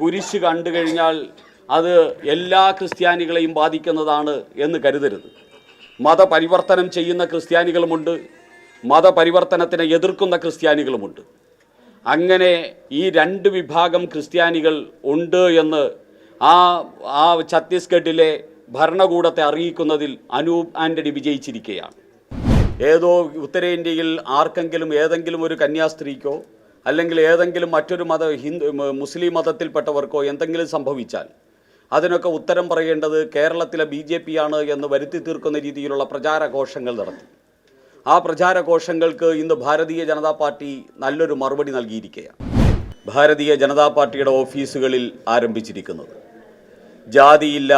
കുരിശ് കണ്ടു കഴിഞ്ഞാൽ അത് എല്ലാ ക്രിസ്ത്യാനികളെയും ബാധിക്കുന്നതാണ് എന്ന് കരുതരുത്. മതപരിവർത്തനം ചെയ്യുന്ന ക്രിസ്ത്യാനികളുമുണ്ട് മതപരിവർത്തനത്തിനെ എതിർക്കുന്ന ക്രിസ്ത്യാനികളുമുണ്ട്. അങ്ങനെ ഈ രണ്ട് വിഭാഗം ക്രിസ്ത്യാനികൾ ഉണ്ട് എന്ന് ആ ആ ഛത്തീസ്ഗഡിലെ ഭരണകൂടത്തെ അറിയിക്കുന്നതിൽ അനൂപ് ആന്റണി വിജയിച്ചിരിക്കുകയാണ്. ഏതോ ഉത്തരേന്ത്യയിൽ ആർക്കെങ്കിലും ഏതെങ്കിലും ഒരു കന്യാസ്ത്രീക്കോ അല്ലെങ്കിൽ ഏതെങ്കിലും മറ്റൊരു മത ഹിന്ദു മുസ്ലിം മതത്തിൽപ്പെട്ടവർക്കോ എന്തെങ്കിലും സംഭവിച്ചാൽ അതിനൊക്കെ ഉത്തരം പറയേണ്ടത് കേരളത്തിലെ ബി ജെ പി ആണ് എന്ന് വരുത്തി തീർക്കുന്ന രീതിയിലുള്ള പ്രചാരഘോഷങ്ങൾ നടത്തി. ആ പ്രചാരഘോഷങ്ങൾക്ക് ഇന്ന് ഭാരതീയ ജനതാ പാർട്ടി നല്ലൊരു മറുപടി നൽകിയിരിക്കുകയാണ്. ഭാരതീയ ജനതാ പാർട്ടിയുടെ ഓഫീസുകളിൽ ആരംഭിച്ചിരിക്കുന്നത്. ജാതിയില്ല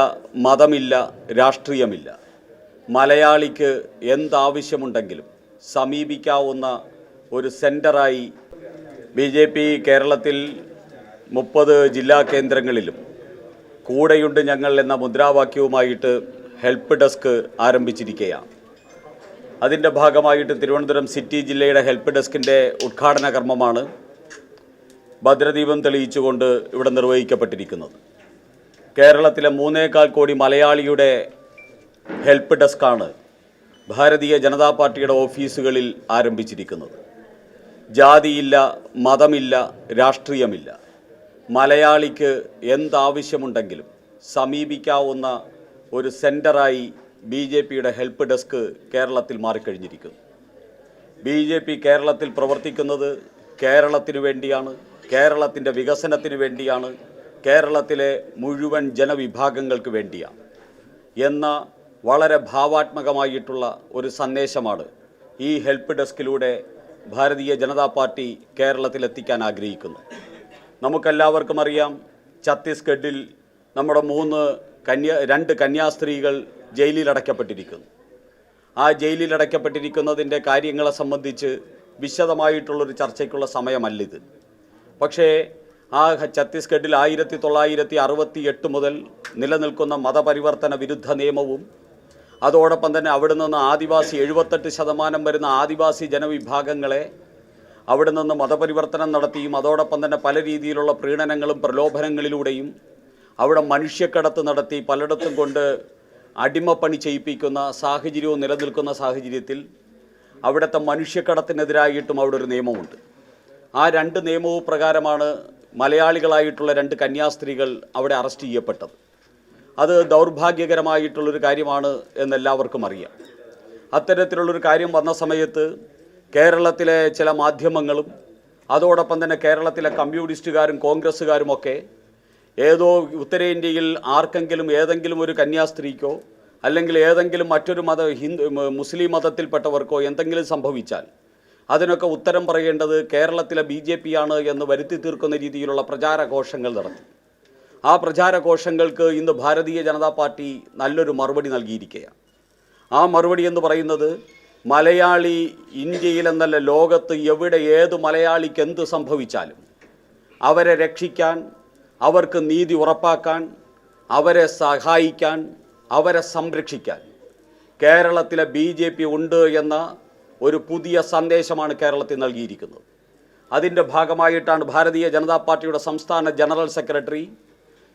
മതമില്ല രാഷ്ട്രീയമില്ല. മലയാളിക്ക് എന്താവശ്യമുണ്ടെങ്കിലും സമീപിക്കാവുന്ന ഒരു സെന്ററായി ബി ജെ പി കേരളത്തിൽ മുപ്പത് ജില്ലാ കേന്ദ്രങ്ങളിലും കൂടെയുണ്ട് ഞങ്ങൾ എന്ന മുദ്രാവാക്യവുമായിട്ട് ഹെൽപ്പ് ഡെസ്ക് ആരംഭിച്ചിരിക്കുകയാണ്. അതിന്റെ ഭാഗമായിട്ട് തിരുവനന്തപുരം സിറ്റി ജില്ലയുടെ ഹെൽപ്പ് ഡെസ്കിന്റെ ഉദ്ഘാടന കർമ്മമാണ് ഭദ്രദീപം തെളിയിച്ചുകൊണ്ട് ഇവിടെ നിർവഹിക്കപ്പെട്ടിരിക്കുന്നത്. കേരളത്തിലെ മൂന്നേകാൽ കോടി മലയാളിയുടെ ഹെൽപ്പ് ഡെസ്കാണ് ഭാരതീയ ജനതാ പാർട്ടിയുടെ ഓഫീസുകളിൽ ആരംഭിച്ചിരിക്കുന്നത്. ജാതിയില്ല മതമില്ല രാഷ്ട്രീയമില്ല. മലയാളിക്ക് എന്താവശ്യമുണ്ടെങ്കിലും സമീപിക്കാവുന്ന ഒരു സെന്ററായി ബി ജെ പിയുടെ ഹെൽപ്പ് ഡെസ്ക് കേരളത്തിൽ മാറിക്കഴിഞ്ഞിരിക്കുന്നു. ബി ജെ പി കേരളത്തിൽ പ്രവർത്തിക്കുന്നത് കേരളത്തിനു വേണ്ടിയാണ് കേരളത്തിന്റെ വികസനത്തിന് വേണ്ടിയാണ് കേരളത്തിലെ മുഴുവൻ ജനവിഭാഗങ്ങൾക്ക് വേണ്ടിയാണ് എന്ന വളരെ ഭാവാത്മകമായിട്ടുള്ള ഒരു സന്ദേശമാണ് ഈ ഹെൽപ്പ് ഡെസ്കിലൂടെ ഭാരതീയ ജനതാ പാർട്ടി കേരളത്തിൽ എത്തിക്കാൻ ആഗ്രഹിക്കുന്നു. നമുക്കെല്ലാവർക്കും അറിയാം ഛത്തീസ്ഗഡിൽ നമ്മുടെ മൂന്ന് കന്യാ രണ്ട് കന്യാസ്ത്രീകൾ ജയിലിൽ അടയ്ക്കപ്പെട്ടിരിക്കുന്നു ആ ജയിലിൽ അടയ്ക്കപ്പെട്ടിരിക്കുന്നതിന്റെ കാര്യങ്ങളെ സംബന്ധിച്ച് വിശദമായിട്ടുള്ളൊരു ചർച്ചയ്ക്കുള്ള സമയമല്ലിത്. പക്ഷേ ആ ഛത്തീസ്ഗഡിൽ ആയിരത്തി തൊള്ളായിരത്തി അറുപത്തി എട്ട് മുതൽ നിലനിൽക്കുന്ന മതപരിവർത്തന വിരുദ്ധ നിയമവും അതോടൊപ്പം തന്നെ അവിടെ നിന്ന് ആദിവാസി എഴുപത്തെട്ട് ശതമാനം വരുന്ന ആദിവാസി ജനവിഭാഗങ്ങളെ അവിടെ നിന്ന് മതപരിവർത്തനം നടത്തിയും അതോടൊപ്പം തന്നെ പല രീതിയിലുള്ള പ്രീണനങ്ങളും പ്രലോഭനങ്ങളിലൂടെയും അവിടെ മനുഷ്യക്കടത്ത് നടത്തി പലയിടത്തും കൊണ്ട് അടിമപ്പണി ചെയ്യിപ്പിക്കുന്ന സാഹചര്യവും നിലനിൽക്കുന്ന സാഹചര്യത്തിൽ അവിടുത്തെ മനുഷ്യക്കടത്തിനെതിരായിട്ടും അവിടെ ഒരു നിയമമുണ്ട്. ആ രണ്ട് നിയമവും പ്രകാരമാണ് മലയാളികളായിട്ടുള്ള രണ്ട് കന്യാസ്ത്രീകൾ അവിടെ അറസ്റ്റ് ചെയ്യപ്പെട്ടത്. അത് ദൗർഭാഗ്യകരമായിട്ടുള്ളൊരു കാര്യമാണ് എന്നെല്ലാവർക്കും അറിയാം. അത്തരത്തിലുള്ളൊരു കാര്യം വന്ന സമയത്ത് കേരളത്തിലെ ചില മാധ്യമങ്ങളും അതോടൊപ്പം തന്നെ കേരളത്തിലെ കമ്മ്യൂണിസ്റ്റുകാരും കോൺഗ്രസ്സുകാരുമൊക്കെ ഏതോ ഉത്തരേന്ത്യയിൽ ആർക്കെങ്കിലും ഏതെങ്കിലും ഒരു കന്യാസ്ത്രീക്കോ അല്ലെങ്കിൽ ഏതെങ്കിലും മറ്റൊരു മത ഹിന്ദു മുസ്ലിം മതത്തിൽപ്പെട്ടവർക്കോ എന്തെങ്കിലും സംഭവിച്ചാൽ അതിനൊക്കെ ഉത്തരം പറയേണ്ടത് കേരളത്തിലെ ബി ജെ എന്ന് വരുത്തി തീർക്കുന്ന രീതിയിലുള്ള പ്രചാരഘോഷങ്ങൾ നടത്തി. ആ പ്രചാരഘോഷങ്ങൾക്ക് ഇന്ന് ഭാരതീയ ജനതാ പാർട്ടി നല്ലൊരു മറുപടി നൽകിയിരിക്കുകയാണ്. ആ മറുപടി എന്ന് പറയുന്നത് മലയാളി ഇന്ത്യയിലെന്നല്ല ലോകത്ത് എവിടെ ഏത് മലയാളിക്ക് എന്ത് സംഭവിച്ചാലും അവരെ രക്ഷിക്കാൻ അവർക്ക് നീതി ഉറപ്പാക്കാൻ അവരെ സഹായിക്കാൻ അവരെ സംരക്ഷിക്കാൻ കേരളത്തിലെ ബി ജെ പി ഉണ്ട് എന്ന ഒരു പുതിയ സന്ദേശമാണ് കേരളത്തിൽ നൽകിയിരിക്കുന്നത്. അതിന്റെ ഭാഗമായിട്ടാണ് ഭാരതീയ ജനതാ പാർട്ടിയുടെ സംസ്ഥാന ജനറൽ സെക്രട്ടറി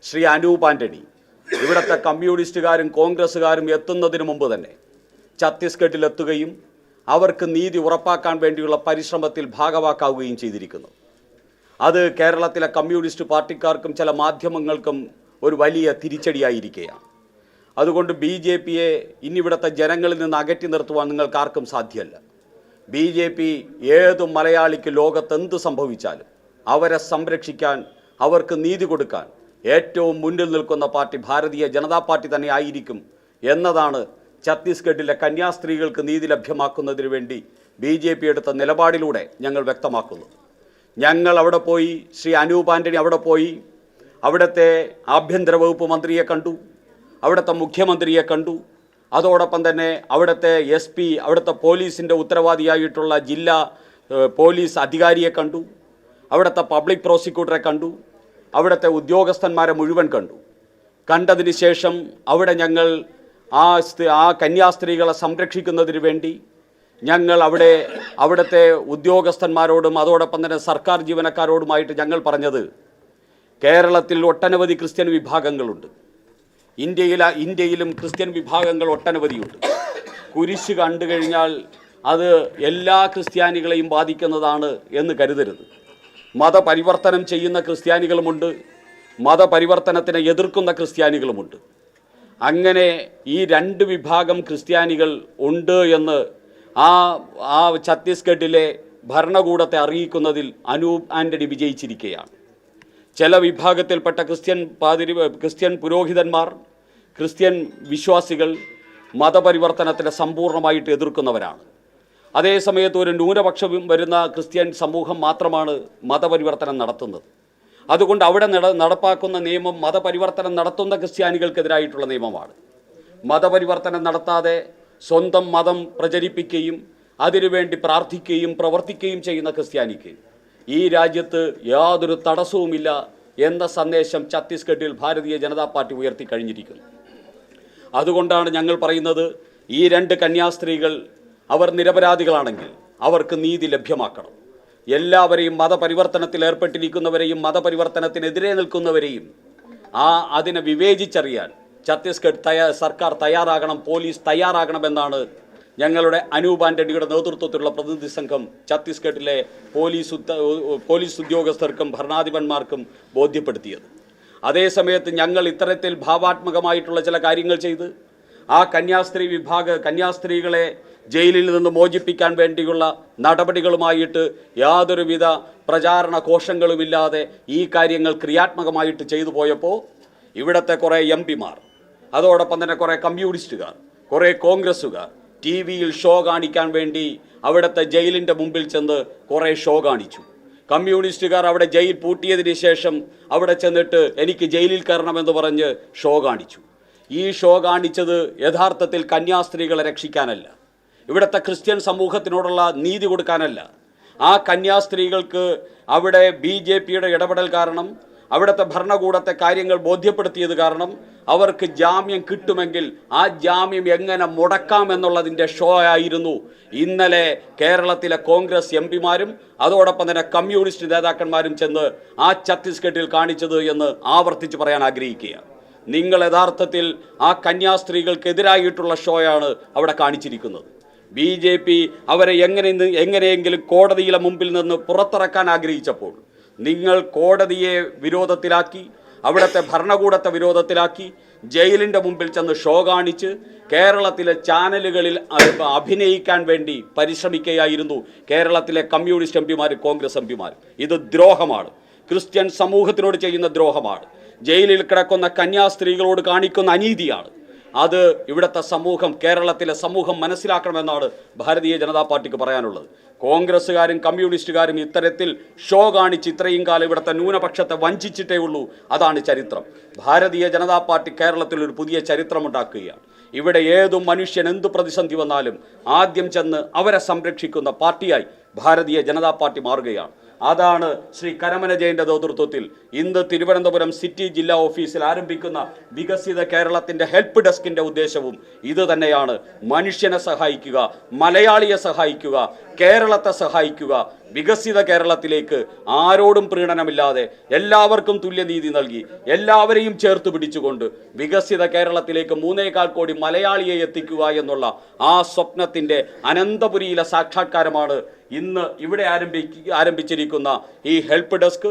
ശ്രീ അനൂപ് ആന്റണി ഇവിടുത്തെ കമ്മ്യൂണിസ്റ്റുകാരും കോൺഗ്രസ്സുകാരും എത്തുന്നതിന് മുമ്പ് തന്നെ ഛത്തീസ്ഗഡിലെത്തുകയും അവർക്ക് നീതി ഉറപ്പാക്കാൻ വേണ്ടിയുള്ള പരിശ്രമത്തിൽ ഭാഗവാക്കാവുകയും ചെയ്തിരിക്കുന്നു. അത് കേരളത്തിലെ കമ്മ്യൂണിസ്റ്റ് പാർട്ടിക്കാർക്കും ചില മാധ്യമങ്ങൾക്കും ഒരു വലിയ തിരിച്ചടിയായിരിക്കുകയാണ്. അതുകൊണ്ട് ബി ജെ പിയെ ഇന്നിവിടുത്തെ ജനങ്ങളിൽ നിന്ന് അകറ്റി നിർത്തുവാൻ നിങ്ങൾക്ക് ആർക്കും സാധ്യമല്ല. ബി ജെ പി ഏത് മലയാളിക്ക് ലോകത്ത് എന്ത് സംഭവിച്ചാലും അവരെ സംരക്ഷിക്കാൻ അവർക്ക് നീതി കൊടുക്കാൻ ഏറ്റവും മുന്നിൽ നിൽക്കുന്ന പാർട്ടി ഭാരതീയ ജനതാ പാർട്ടി തന്നെ ആയിരിക്കും എന്നതാണ് ഛത്തീസ്ഗഡിലെ കന്യാസ്ത്രീകൾക്ക് നീതി ലഭ്യമാക്കുന്നതിന് വേണ്ടി ബി ജെ പി എടുത്ത നിലപാടിലൂടെ ഞങ്ങൾ വ്യക്തമാക്കുന്നത് ഞങ്ങൾ അവിടെ പോയി ശ്രീ അനൂപ് ആന്റണി അവിടെ പോയി അവിടുത്തെ ആഭ്യന്തര വകുപ്പ് മന്ത്രിയെ കണ്ടു അവിടുത്തെ മുഖ്യമന്ത്രിയെ കണ്ടു. അതോടൊപ്പം തന്നെ അവിടുത്തെ എസ് പി അവിടുത്തെ പോലീസിന്റെ ഉത്തരവാദിയായിട്ടുള്ള ജില്ലാ പോലീസ് അധികാരിയെ കണ്ടു. അവിടുത്തെ പബ്ലിക് പ്രോസിക്യൂട്ടറെ കണ്ടു. അവിടുത്തെ ഉദ്യോഗസ്ഥന്മാരെ മുഴുവൻ കണ്ടു. കണ്ടതിന് ശേഷം അവിടെ ഞങ്ങൾ ആ ആ കന്യാസ്ത്രീകളെ സംരക്ഷിക്കുന്നതിന് വേണ്ടി ഞങ്ങൾ അവിടെ അവിടുത്തെ ഉദ്യോഗസ്ഥന്മാരോടും അതോടൊപ്പം തന്നെ സർക്കാർ ജീവനക്കാരോടുമായിട്ട് ഞങ്ങൾ പറഞ്ഞത് കേരളത്തിൽ ഒട്ടനവധി ക്രിസ്ത്യൻ വിഭാഗങ്ങളുണ്ട്. ഇന്ത്യയിൽ ഇന്ത്യയിലും ക്രിസ്ത്യൻ വിഭാഗങ്ങൾ ഒട്ടനവധിയുണ്ട്. കുരിശ് കണ്ടു കഴിഞ്ഞാൽ അത് എല്ലാ ക്രിസ്ത്യാനികളെയും ബാധിക്കുന്നതാണ് എന്ന് കരുതരുത്. മതപരിവർത്തനം ചെയ്യുന്ന ക്രിസ്ത്യാനികളുമുണ്ട് മതപരിവർത്തനത്തിനെ എതിർക്കുന്ന ക്രിസ്ത്യാനികളുമുണ്ട്. അങ്ങനെ ഈ രണ്ട് വിഭാഗം ക്രിസ്ത്യാനികൾ ഉണ്ട് എന്ന് ആ ആ ഛത്തീസ്ഗഡിലെ ഭരണകൂടത്തെ അറിയിക്കുന്നതിൽ അനൂപ് ആന്റണി വിജയിച്ചിരിക്കുകയാണ്. ചില വിഭാഗത്തിൽപ്പെട്ട ക്രിസ്ത്യൻ പാതിരി ക്രിസ്ത്യൻ പുരോഹിതന്മാർ ക്രിസ്ത്യൻ വിശ്വാസികൾ മതപരിവർത്തനത്തിനെ സമ്പൂർണമായിട്ട് എതിർക്കുന്നവരാണ്. അതേസമയത്ത് ഒരു ന്യൂനപക്ഷം വരുന്ന ക്രിസ്ത്യൻ സമൂഹം മാത്രമാണ് മതപരിവർത്തനം നടത്തുന്നത്. അതുകൊണ്ട് അവിടെ നട നടപ്പാക്കുന്ന നിയമം മതപരിവർത്തനം നടത്തുന്ന ക്രിസ്ത്യാനികൾക്കെതിരായിട്ടുള്ള നിയമമാണ്. മതപരിവർത്തനം നടത്താതെ സ്വന്തം മതം പ്രചരിപ്പിക്കുകയും അതിനുവേണ്ടി പ്രാർത്ഥിക്കുകയും പ്രവർത്തിക്കുകയും ചെയ്യുന്ന ക്രിസ്ത്യാനിക്ക് ഈ രാജ്യത്ത് യാതൊരു തടസ്സവുമില്ല എന്ന സന്ദേശം ഛത്തീസ്ഗഡിൽ ഭാരതീയ ജനതാ പാർട്ടി ഉയർത്തി കഴിഞ്ഞിരിക്കുന്നു. അതുകൊണ്ടാണ് ഞങ്ങൾ പറയുന്നത് ഈ രണ്ട് കന്യാസ്ത്രീകൾ അവർ നിരപരാധികളാണെങ്കിൽ അവർക്ക് നീതി ലഭ്യമാക്കണം. എല്ലാവരെയും മതപരിവർത്തനത്തിൽ ഏർപ്പെട്ടിരിക്കുന്നവരെയും മതപരിവർത്തനത്തിനെതിരെ നിൽക്കുന്നവരെയും ആ അതിനെ വിവേചിച്ചറിയാൻ ഛത്തീസ്ഗഡ് തയ്യാ സർക്കാർ തയ്യാറാകണം പോലീസ് തയ്യാറാകണമെന്നാണ് ഞങ്ങളുടെ അനൂപ് ആന്റണിയുടെ നേതൃത്വത്തിലുള്ള പ്രതിനിധി സംഘം ഛത്തീസ്ഗഡിലെ പോലീസ് പോലീസ് ഉദ്യോഗസ്ഥർക്കും ഭരണാധിപന്മാർക്കും ബോധ്യപ്പെടുത്തിയത്. അതേസമയത്ത് ഞങ്ങൾ ഇത്തരത്തിൽ ഭാവാത്മകമായിട്ടുള്ള ചില കാര്യങ്ങൾ ചെയ്ത് ആ കന്യാസ്ത്രീ വിഭാഗ കന്യാസ്ത്രീകളെ ജയിലിൽ നിന്ന് മോചിപ്പിക്കാൻ വേണ്ടിയുള്ള നടപടികളുമായിട്ട് യാതൊരുവിധ പ്രചാരണ കോശങ്ങളുമില്ലാതെ ഈ കാര്യങ്ങൾ ക്രിയാത്മകമായിട്ട് ചെയ്തു പോയപ്പോൾ ഇവിടുത്തെ കുറേ എം പിമാർ അതോടൊപ്പം തന്നെ കുറേ കമ്മ്യൂണിസ്റ്റുകാർ കുറേ കോൺഗ്രസ്സുകാർ ടി വിയിൽ ഷോ കാണിക്കാൻ വേണ്ടി അവിടുത്തെ ജയിലിന്റെ മുമ്പിൽ ചെന്ന് കുറേ ഷോ കാണിച്ചു. കമ്മ്യൂണിസ്റ്റുകാർ അവിടെ ജയിൽ പൂട്ടിയതിന് ശേഷം അവിടെ ചെന്നിട്ട് എനിക്ക് ജയിലിൽ കയറണമെന്ന് പറഞ്ഞ് ഷോ കാണിച്ചു. ഈ ഷോ കാണിച്ചത് യഥാർത്ഥത്തിൽ കന്യാസ്ത്രീകളെ രക്ഷിക്കാനല്ല. ഇവിടുത്തെ ക്രിസ്ത്യൻ സമൂഹത്തിനോടുള്ള നീതി കൊടുക്കാനല്ല. ആ കന്യാസ്ത്രീകൾക്ക് അവിടെ ബി ജെ പിയുടെ ഇടപെടൽ കാരണം അവിടുത്തെ ഭരണകൂടത്തെ കാര്യങ്ങൾ ബോധ്യപ്പെടുത്തിയത് കാരണം അവർക്ക് ജാമ്യം കിട്ടുമെങ്കിൽ ആ ജാമ്യം എങ്ങനെ മുടക്കാം എന്നുള്ളതിന്റെ ഷോ ആയിരുന്നു ഇന്നലെ കേരളത്തിലെ കോൺഗ്രസ് എം പിമാരും അതോടൊപ്പം തന്നെ കമ്മ്യൂണിസ്റ്റ് നേതാക്കന്മാരും ചെന്ന് ആ ഛത്തീസ്ഗഡിൽ കാണിച്ചത് എന്ന് ആവർത്തിച്ച് പറയാൻ ആഗ്രഹിക്കുകയാണ് നിങ്ങൾ യഥാർത്ഥത്തിൽ ആ കന്യാസ്ത്രീകൾക്കെതിരായിട്ടുള്ള ഷോയാണ് അവിടെ കാണിച്ചിരിക്കുന്നത്. ബി ജെ പി അവരെ എങ്ങനെ എങ്ങനെയെങ്കിലും കോടതിയിലെ മുമ്പിൽ നിന്ന് പുറത്തിറക്കാൻ ആഗ്രഹിച്ചപ്പോൾ നിങ്ങൾ കോടതിയെ വിരോധത്തിലാക്കി അവിടുത്തെ ഭരണകൂടത്തെ വിരോധത്തിലാക്കി ജയിലിന്റെ മുമ്പിൽ ചെന്ന് ഷോ കാണിച്ച് കേരളത്തിലെ ചാനലുകളിൽ അഭിനയിക്കാൻ വേണ്ടി പരിശ്രമിക്കുകയായിരുന്നു കേരളത്തിലെ കമ്മ്യൂണിസ്റ്റ് എം പിമാർ കോൺഗ്രസ് എം പിമാർ. ഇത് ദ്രോഹമാണ്. ക്രിസ്ത്യൻ സമൂഹത്തിനോട് ചെയ്യുന്ന ദ്രോഹമാണ്. ജയിലിൽ കിടക്കുന്ന കന്യാസ്ത്രീകളോട് കാണിക്കുന്ന അനീതിയാണ്. അത് ഇവിടുത്തെ സമൂഹം കേരളത്തിലെ സമൂഹം മനസ്സിലാക്കണമെന്നാണ് ഭാരതീയ ജനതാ പാർട്ടിക്ക് പറയാനുള്ളത്. കോൺഗ്രസ്സുകാരും കമ്മ്യൂണിസ്റ്റുകാരും ഇത്തരത്തിൽ ഷോ കാണിച്ച് ഇത്രയും കാലം ഇവിടുത്തെ ന്യൂനപക്ഷത്തെ വഞ്ചിച്ചിട്ടേ ഉള്ളൂ. അതാണ് ചരിത്രം. ഭാരതീയ ജനതാ പാർട്ടി കേരളത്തിൽ ഒരു പുതിയ ചരിത്രമുണ്ടാക്കുകയാണ് ഇവിടെ ഏതും മനുഷ്യൻ എന്ത് പ്രതിസന്ധി വന്നാലും ആദ്യം ചെന്ന് അവരെ സംരക്ഷിക്കുന്ന പാർട്ടിയായി ഭാരതീയ ജനതാ പാർട്ടി മാറുകയാണ്. അതാണ് ശ്രീ കരമന ജയന്റെ നേതൃത്വത്തിൽ ഇന്ന് തിരുവനന്തപുരം സിറ്റി ജില്ലാ ഓഫീസിൽ ആരംഭിക്കുന്ന വികസിത കേരളത്തിന്റെ ഹെൽപ്പ് ഡെസ്കിന്റെ ഉദ്ദേശവും ഇത് തന്നെയാണ് മനുഷ്യനെ സഹായിക്കുക മലയാളിയെ സഹായിക്കുക കേരളത്തെ സഹായിക്കുക വികസിത കേരളത്തിലേക്ക് ആരോടും പ്രീണനമില്ലാതെ എല്ലാവർക്കും തുല്യനീതി നൽകി എല്ലാവരെയും ചേർത്ത് പിടിച്ചുകൊണ്ട് വികസിത കേരളത്തിലേക്ക് മൂന്നേകാൽ കോടി മലയാളിയെ എത്തിക്കുക എന്നുള്ള ആ സ്വപ്നത്തിന്റെ അനന്തപുരിയിലെ സാക്ഷാത്കാരമാണ് ഇന്ന് ഇവിടെ ആരംഭിക്ക ആരംഭിച്ചിരിക്കുന്ന ഈ ഹെൽപ്പ് ഡെസ്ക്.